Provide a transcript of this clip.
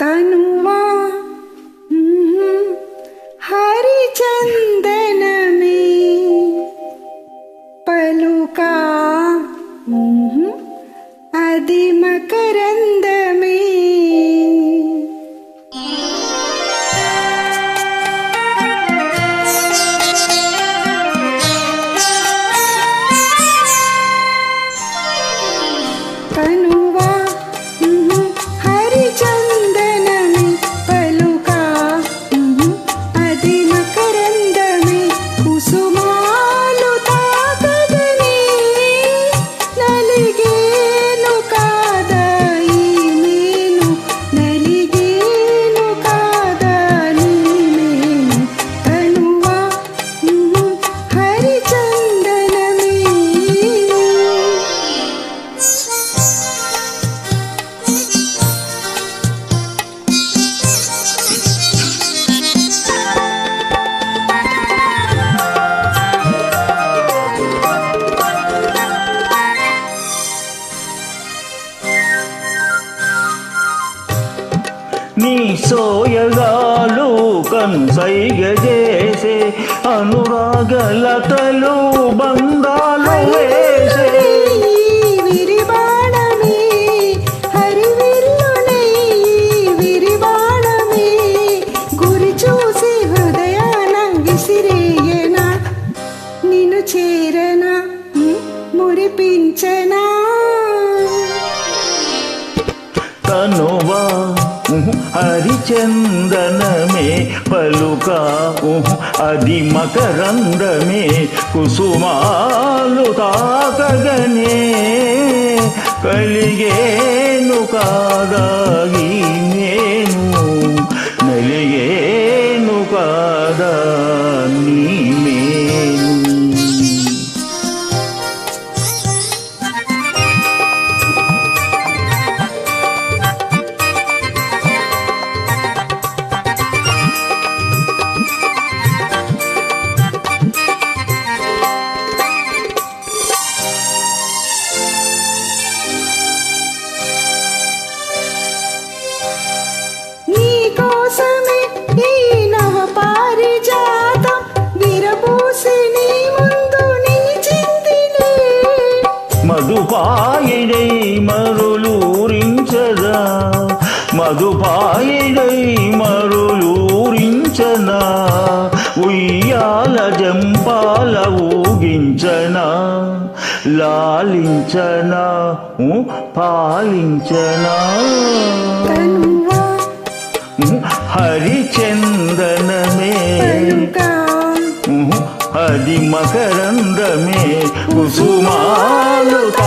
తనువా మ్మ్, హరిచందనమే. పలుకా అది మకా నీ సోయగాలు కన్సైగ చేసే అనురాగలతలు బంధాలు వేసే. చేరనా? మురిపించనా? తనువా ఉహు, హరిచందనమే పలుక అది మకరందమే కుసుమాలు తాకగనే కలిగేను కాదాగి నేను మధుపాయిడై మరులూరించదా? మధుపాయిడై మరులూరించనా? ఉయ్యాల జంపాల ఊగించనా? లాలించనా? పాలించనా? హరిచందనమే? అది మకరందమే కుసుమాలు